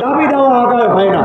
দাবি দেওয়া আদায় হয় না।